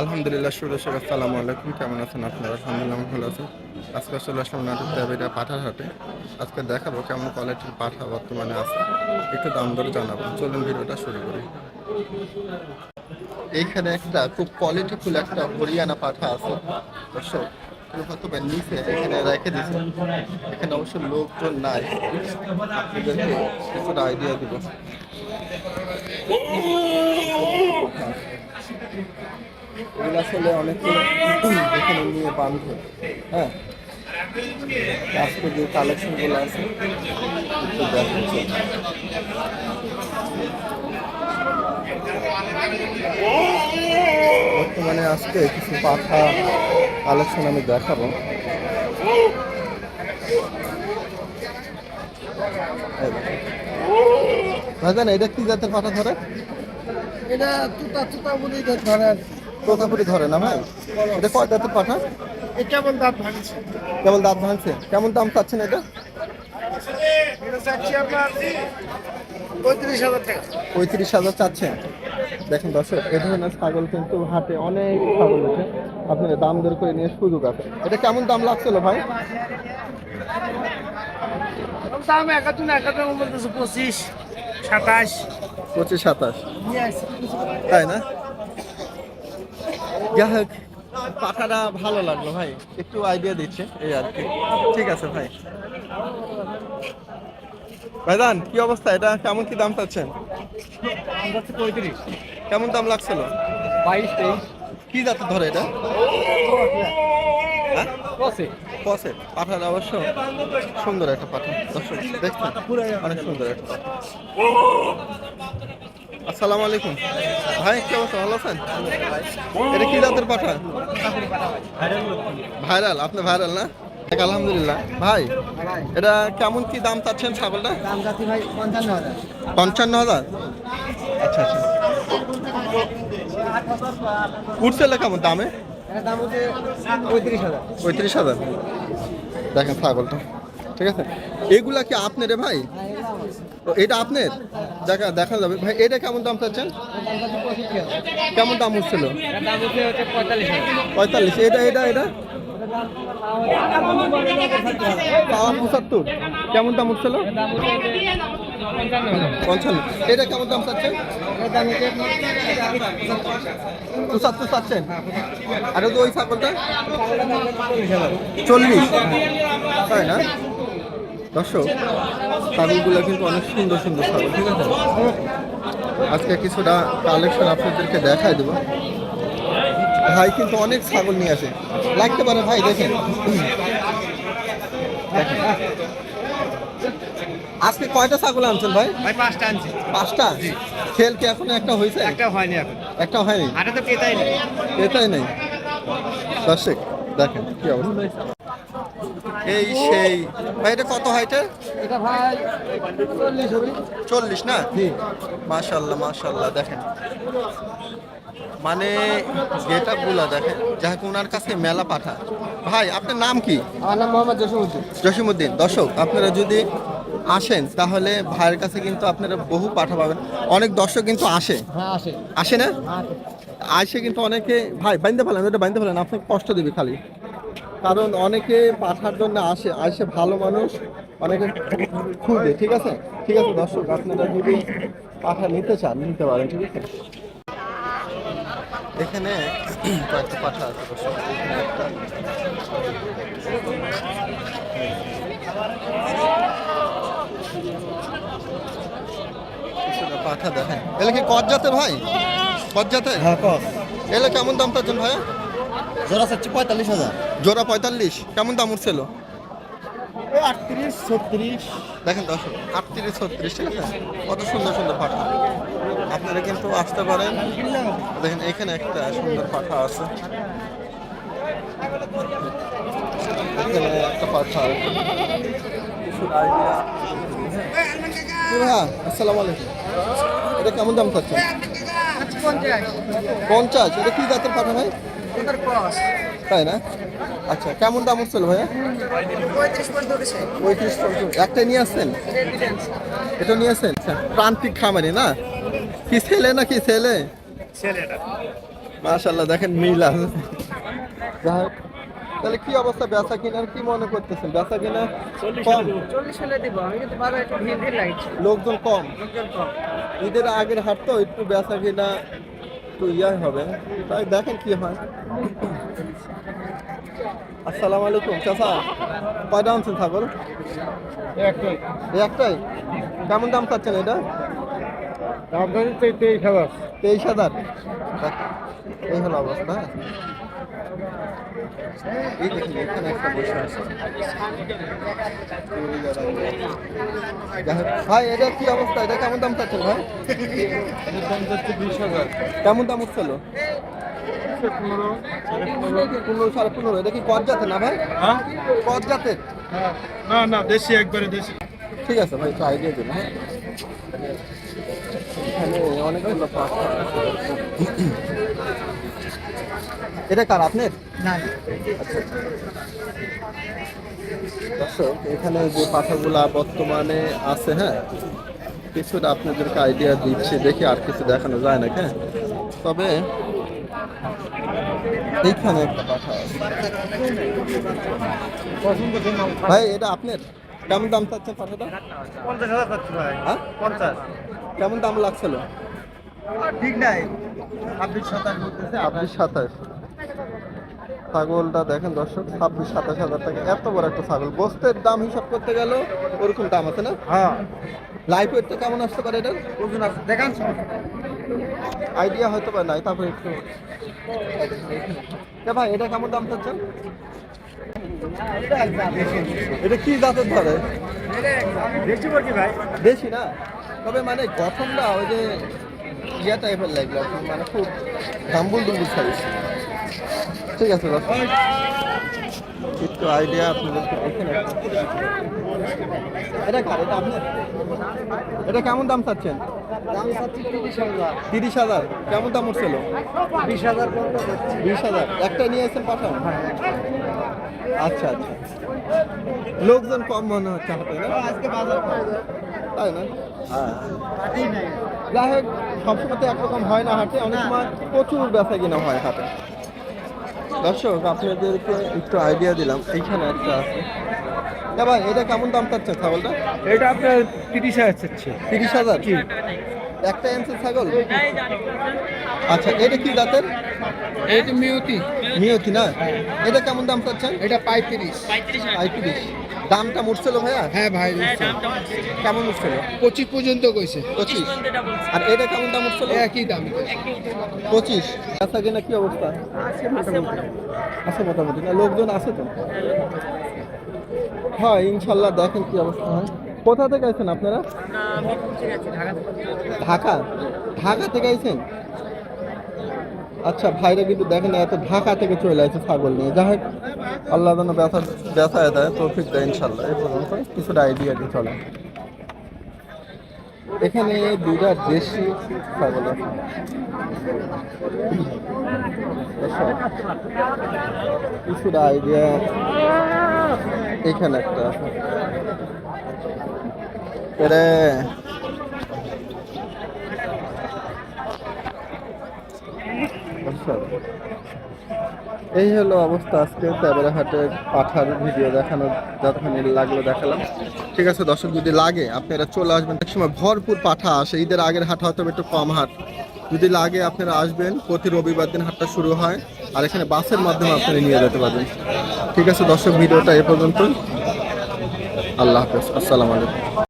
আলহামদুলিল্লাহ সুরদর্শক আসসালামু আলাইকুম। কেমন আছেন আপনারা? আলহামদুলিল্লাহ, ভালো আছি। আজকে চলে আসলাম নাটক দেবিটা পাঠার হাটে আজকে দেখাবো কেমন কোয়ালিটির পাঠা বর্তমানে আছে। একটু দাম দরে জানাব। চলুন ভিডিওটা শুরু করি। এইখানে একটা খুব কোয়ালিটিফুল একটা হরিয়ানা পাঠা আছে। দর্শক নিচে এখানে রেখে এখানে অবশ্য লোকজন নাই। আপনাদেরকে কিছুটা আইডিয়া দিব। এগুলো আসলে অনেকে এখানে নিয়ে বাঁধে হ্যাঁ? আজকে যে কালেকশনগুলো আছে। একটু বর্তমানে আজকে কিছু পাখা কালেকশন আমি দেখাবো। ভাইজান এটা কি জাতের পাঠা ধরে? এটা তুতা তুতা বলি ধরে। তোতাপুরি ধরে না ভাই? এটা কয় জাতের পাঠা? কেমন দাঁত ভাঙছে? কেমন দাঁত ভাঙছে? কেমন দাম চাচ্ছেন এটা? আপনার পঁয়ত্রিশ হাজার টাকা। পঁয়ত্রিশ হাজার চাচ্ছেন? দেখেন দর্শক এ ধরনের ছাগল কিন্তু হাটে অনেক ছাগল আছে। আপনি দাম দর করে নিয়ে সুযোগ আছে। এটা কেমন দাম লাগছিল ভাই? দাম একাতুন একাতুন পঁচিশ সাতাশ। পঁচিশ সাতাশ। তাই না? যাই হোক পাখাটা ভালো লাগল ভাই। একটু আইডিয়া দিচ্ছে এই আর কি। ঠিক আছে ভাই। ভাইদান কি অবস্থা? এটা কেমন কি দাম পাচ্ছেন পঁয়ত্রিশ কেমন দাম লাগছিল? বাইশ তেইশ। কি জাতে ধরে এটা? হ্যাঁ? পসে পাঠাটা অবশ্য। সুন্দর একটা পাঠা দর্শক দেখছেন? অনেক সুন্দর একটা পাঠা আসসালামু আলাইকুম। ভাই কি অবস্থা ভালো আছেন? এটা কি জাতের পাঠা ভাইরাল আপনি ভাইরাল না? আলহামদুলিল্লাহ। ভাই এটা কেমন কি দাম চাচ্ছেন ছাগলটা? দাম যাচ্ছি ভাই পঞ্চান্ন হাজার। পঞ্চান্ন হাজার? আচ্ছা আচ্ছা। উঠছিল কেমন দামে? পঁয়ত্রিশ হাজার। দেখেন ছাগলটা ঠিক আছে? এগুলা কি আপনার রে ভাই? ও, এটা আপনার? দেখা দেখা যাবে। ভাই এটা কেমন দাম চাচ্ছেন? কেমন দাম উঠছিল পঁয়তাল্লিশ এটা এটা এটা? পাওয়া পঁচাত্তর। কেমন দাম উঠছিল পঞ্চান্ন। এটা কেমন দাম চাচ্ছেন? পঁচাত্তর চাচ্ছেন? আর তো ওই ছাগলটা? চল্লিশ। তাই না? দর্শক, ছাগলগুলো কিন্তু অনেক সুন্দর সুন্দর ছাগল, ঠিক আছে? আজকে কিছুটা কালেকশন আপনাদেরকে দেখাই দেবো। ভাই কিন্তু অনেক ছাগল নিয়ে আসে। লাগতে পারে ভাই, দেখেন। দেখেন। আজকে কয়টা ছাগল আনছেন ভাই? ভাই পাঁচটা আনছি। পাঁচটা? খেল কি এখন একটা হয়েছে? একটা হয়নি এখন। একটা হয়নি? আরে তো পেতাই নেই। এটাই নেই? দর্শক দেখেন কি অবস্থা। এই সেই ভাই এটা কত হাইটের এটা? ভাই চল্লিশ না? মাশাল্লাহ মাশাল্লাহ দেখেন। মানে গেটগুলা দেখেন যাকে ওনার কাছে মেলা পাঠা। ভাই আপনার নাম কি? আমার নাম মোহাম্মদ জসিমুদ্দিন জসিমুদ্দিন দর্শক আপনারা যদি আসেন তাহলে ভাইয়ের কাছে কিন্তু আপনারা বহু পাঠা পাবেন। অনেক দর্শক কিন্তু আসে। হ্যাঁ আসে। আসে না? আসে। আসে কিন্তু অনেকে ভাই বাইন্দে ফেলেন এটা বাইন্দে ফেলেন আপনাকে কষ্ট দিবে খালি। কারণ অনেকে পাঠার জন্য আসে আসে ভালো মানুষ অনেকে খুঁজে ঠিক আছে? ঠিক আছে দর্শক আপনারা যদি পাঠা নিতে চান নিতে পারেন ঠিক আছে? এখানে কয়েকটা পাঠা আছে দর্শক। পাঠা দেখেন এলে কি কত ভাই? কত হ্যাঁ কস এলে কেমন দাম পাচ্ছেন ভাইয়া? জোড়া চাচ্ছি পঁয়তাল্লিশ হাজার। জোড়া পঁয়তাল্লিশ। কেমন দাম উঠছিল? আটত্রিশ ছত্রিশ। দেখেন দর্শক আটত্রিশ ছত্রিশ ঠিক আছে? কত সুন্দর সুন্দর পাঠা। আপনারা কিন্তু আসতে পারেন। দেখেন এখানে একটা সুন্দর পাঠা আছে। এখানে একটা পাঠা ভাইয়া আসসালামু আলাইকুম। এটা কেমন দাম পাচ্ছেন পঞ্চাশ। এটা কি জাতের পাঠা ভাই? তাই না? আচ্ছা কেমন দাম উঠছিল ভাইয়া? পঁয়ত্রিশ একটাই নিয়ে আসছেন? এটা নিয়ে আসছেন? আচ্ছা, প্রান্তিক খামারি না? কি ছেলে না কি ছেলে মাশাল্লাহ দেখেন মিল আছে। তাহলে কি অবস্থা? বেচা কিনার কি মনে করতেছেন? বেচা কিনা কম। চল্লিশ হলে দিব। আমি কিন্তু একটু ভিড় ভিড় লাগছে লোকজন কম। লোকজন কম। ঈদের আগের হাট তো একটু বেচা কিনা একটু ইয়ে হবে। তাই দেখেন কি হয়। আসসালামু আলাইকুম চাচা। কয়টা আনছেন ছাগল? একটাই। একটাই? কেমন দাম চাচ্ছেন এটা? দাম তেইশ হাজার। তেইশ হাজার। এই হলো অবস্থা। এই দেখুন এখানে একটা বসে আছে ভাই এটা কি অবস্থা? এটা কেমন দাম চাচ্ছেন ভাই? দাম যাচ্ছে বিশ হাজার কেমন দাম উঠছিল? পনেরো সাড়ে পনেরো। এটা কি কত জাতের না ভাই? হ্যাঁ? কত জাতের না না দেশি একবারে দেশি। ঠিক আছে ভাই একটু আইডিয়া দিন হ্যাঁ? এখানে অনেকগুলো পাখা আছে। এটা কার আপনার? না। দর্শক এখানে যে পাখাগুলা বর্তমানে আছে হ্যাঁ কিছুটা আপনাদেরকে আইডিয়া দিচ্ছি দেখি আর কিছু দেখানো যায় না হ্যাঁ। তবে এইখানে একটা আছে। ভাই এটা আপনার? কেমন দাম চাচ্ছেন পাখাটা পঞ্চাশ হাজার ভাই। হ্যাঁ? পঞ্চাশ। কেমন দাম লাগছিল? ঠিক নাই। ছাব্বিশ সাতাশ বলতেছে ছাব্বিশ সাতাশ। ছাগলটা দেখেন দর্শক ছাব্বিশ সাতাশ হাজার টাকা। এত বড় একটা ছাগল। গোস্তের দাম হিসাব করতে গেল ওরকম দাম আছে না? হ্যাঁ। লাইফ ওয়েটটা কেমন আসতে পারে এটার ওজন আছে। দেখান আইডিয়া হয়তো বা নাই তারপরে একটু এ ভাই এটা কেমন দাম চাচ্ছেন? এটা কি জাতের ধরে? বেশি বলছি ভাই। বেশি না? তবে মানে গঠনটা ওই যে ইয়া টাইপের লাগল মানে খুব ডাম্বুল ডুম্বুল সাইজ ঠিক আছে একটু আইডিয়া আপনাদেরকে এটা কার? এটা আপনার? এটা কেমন দাম চাচ্ছেন? দাম চাচ্ছি তিরিশ হাজার। তিরিশ হাজার। কেমন দাম উঠছিল? বিশ হাজার বিশ হাজার। একটা নিয়ে এসেছেন পাঠান? আচ্ছা আচ্ছা। লোকজন কম মনে হচ্ছে হাতে না? আজকে বাজার তাই না? হ্যাঁ। নাই। যাই হোক সবসময় তো একরকম হয় না হাটে। অনেক সময় প্রচুর বেচা কিনা হয় হাটে। দর্শক আপনাদেরকে একটু আইডিয়া দিলাম এইখানে একটা আছে। না ভাই এটা কেমন দাম চাচ্ছে ছাগলটা? এটা আপনার তিরিশ হাজার চাচ্ছে। তিরিশ হাজার? কি একটা এনসি ছাগল? আচ্ছা এটা কি জাতের? এটা মিউতি। মিউতি না? এটা কেমন দাম চাচ্ছেন? এটা পঁয়ত্রিশ। পঁয়ত্রিশ দামটা উঠছিল ভাইয়া? হ্যাঁ ভাই কেমন উঠছিল পঁচিশ পর্যন্ত কইছে। পঁচিশ? আর এটা কেমন দাম উঠছিল একই দাম। পঁচিশ? আচ্ছা কিনা কি অবস্থা? আছে মোটামুটি। না লোকজন আছে তো? হ্যাঁ ইনশাল্লাহ দেখেন কি অবস্থা হয়। কোথা থেকে আইছেন আপনারা? ঢাকা? ঢাকা থেকে আইছেন? আচ্ছা ভাইরা কিন্তু দেখেন এত ঢাকা থেকে চলে আসছে ছাগল নিয়ে। যাই হোক, আল্লাহ যেন ব্যথা ব্যথায় দেয়, তৌফিক দেয় ইনশাল্লাহ এই পর্যন্ত কিছুটা আইডিয়া দিয়ে চলে। এখানে দুটা দেশি ছাগল আছে। কিছুটা আইডিয়া এখানে একটা আছে। আচ্ছা। এই হলো অবস্থা আজকে তারপরে হাটের পাঠার ভিডিও দেখানো যতখানি লাগল দেখালাম। ঠিক আছে, দর্শক, যদি লাগে, আপনারা চলে আসবেন। এক সময় ভরপুর পাঠা আসে, ঈদের আগের হাট হয়তো একটু কম হাট। যদি লাগে, আপনারা আসবেন। প্রতি রবিবার দিন হাটটা শুরু হয়, আর এখানে বাসের মাধ্যমে আপনারা নিয়ে যেতে পারবেন। ঠিক আছে, দর্শক, ভিডিওটা এ পর্যন্ত। আল্লাহ হাফেজ, আসসালামু আলাইকুম।